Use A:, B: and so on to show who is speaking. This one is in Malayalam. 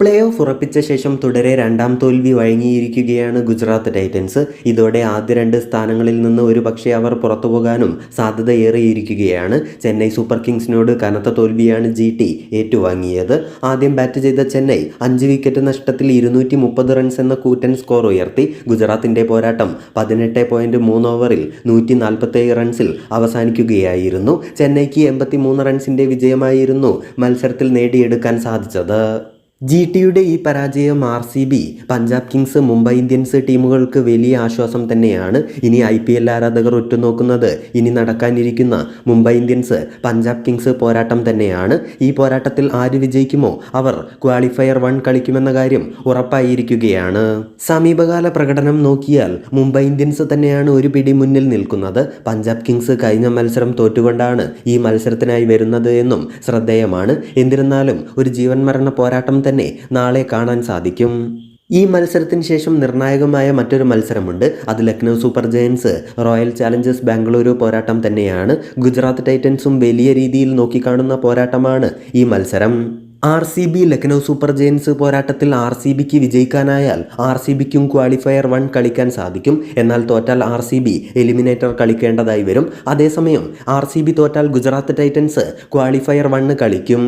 A: പ്ലേ ഓഫ് ഉറപ്പിച്ച ശേഷം തുടരെ രണ്ടാം തോൽവി വഴങ്ങിയിരിക്കുകയാണ് ഗുജറാത്ത് ടൈറ്റൻസ്. ഇതോടെ ആദ്യ രണ്ട് സ്ഥാനങ്ങളിൽ നിന്ന് ഒരു പക്ഷേ അവർ പുറത്തുപോകാനും സാധ്യതയേറിയിരിക്കുകയാണ്. ചെന്നൈ സൂപ്പർ കിങ്സിനോട് കനത്ത തോൽവിയാണ് ജി ടി ഏറ്റുവാങ്ങിയത്. ആദ്യം ബാറ്റ് ചെയ്ത ചെന്നൈ അഞ്ച് വിക്കറ്റ് നഷ്ടത്തിൽ ഇരുന്നൂറ്റി മുപ്പത് റൺസ് എന്ന കൂറ്റൻ സ്കോർ ഉയർത്തി. ഗുജറാത്തിന്റെ പോരാട്ടം പതിനെട്ട് പോയിന്റ് മൂന്ന് ഓവറിൽ നൂറ്റി നാൽപ്പത്തേഴ് റൺസിൽ അവസാനിക്കുകയായിരുന്നു. ചെന്നൈക്ക് എൺപത്തി മൂന്ന് റൺസിന്റെ വിജയമായിരുന്നു മത്സരത്തിൽ നേടിയെടുക്കാൻ സാധിച്ചത്. ജി ടിയുടെ ഈ പരാജയം R C B Punjab kings Mumbai Indians ടീമുകൾക്ക് വലിയ ആശ്വാസം തന്നെയാണ് ഇനി ഐ പി എൽ ആരാധകർ ഉറ്റുനോക്കുന്നത്. ഇനി നടക്കാനിരിക്കുന്ന മുംബൈ ഇന്ത്യൻസ് പഞ്ചാബ് കിങ്സ് പോരാട്ടം തന്നെയാണ്. ഈ പോരാട്ടത്തിൽ ആര് വിജയിക്കുമോ? അവർ ക്വാളിഫയർ വൺ കളിക്കുമെന്ന കാര്യം ഉറപ്പായിരിക്കുകയാണ്. സമീപകാല പ്രകടനം നോക്കിയാൽ മുംബൈ ഇന്ത്യൻസ് തന്നെയാണ് ഒരു പിടി മുന്നിൽ നിൽക്കുന്നത്. പഞ്ചാബ് കിങ്സ് കഴിഞ്ഞ മത്സരം തോറ്റുകൊണ്ടാണ് ഈ മത്സരത്തിനായി വരുന്നത് എന്നും ശ്രദ്ധേയമാണ്. എന്നിരുന്നാലും ഒരു ജീവൻ മരണ പോരാട്ടം തന്നെ നാളെ കാണാൻ സാധിക്കും. ഈ മത്സരത്തിന് ശേഷം നിർണായകമായ മറ്റൊരു മത്സരമുണ്ട്. അത് Lucknow super giants royal challengers Bengaluru പോരാട്ടം തന്നെയാണ്. ഗുജറാത്ത് ടൈറ്റൻസും വലിയ രീതിയിൽ നോക്കിക്കാണുന്ന പോരാട്ടമാണ് ഈ മത്സരം. R C B Lucknow super giants പോരാട്ടത്തിൽ ആർ സി ബിക്ക് വിജയിക്കാനായാൽ ആർ സി ബിക്കും ക്വാളിഫയർ വൺ കളിക്കാൻ സാധിക്കും. എന്നാൽ തോറ്റാൽ ആർ സി ബി എലിമിനേറ്റർ കളിക്കേണ്ടതായി വരും. അതേസമയം ആർ സി ബി തോറ്റാൽ ഗുജറാത്ത് ടൈറ്റൻസ് ക്വാളിഫയർ വണ്ണ് കളിക്കും.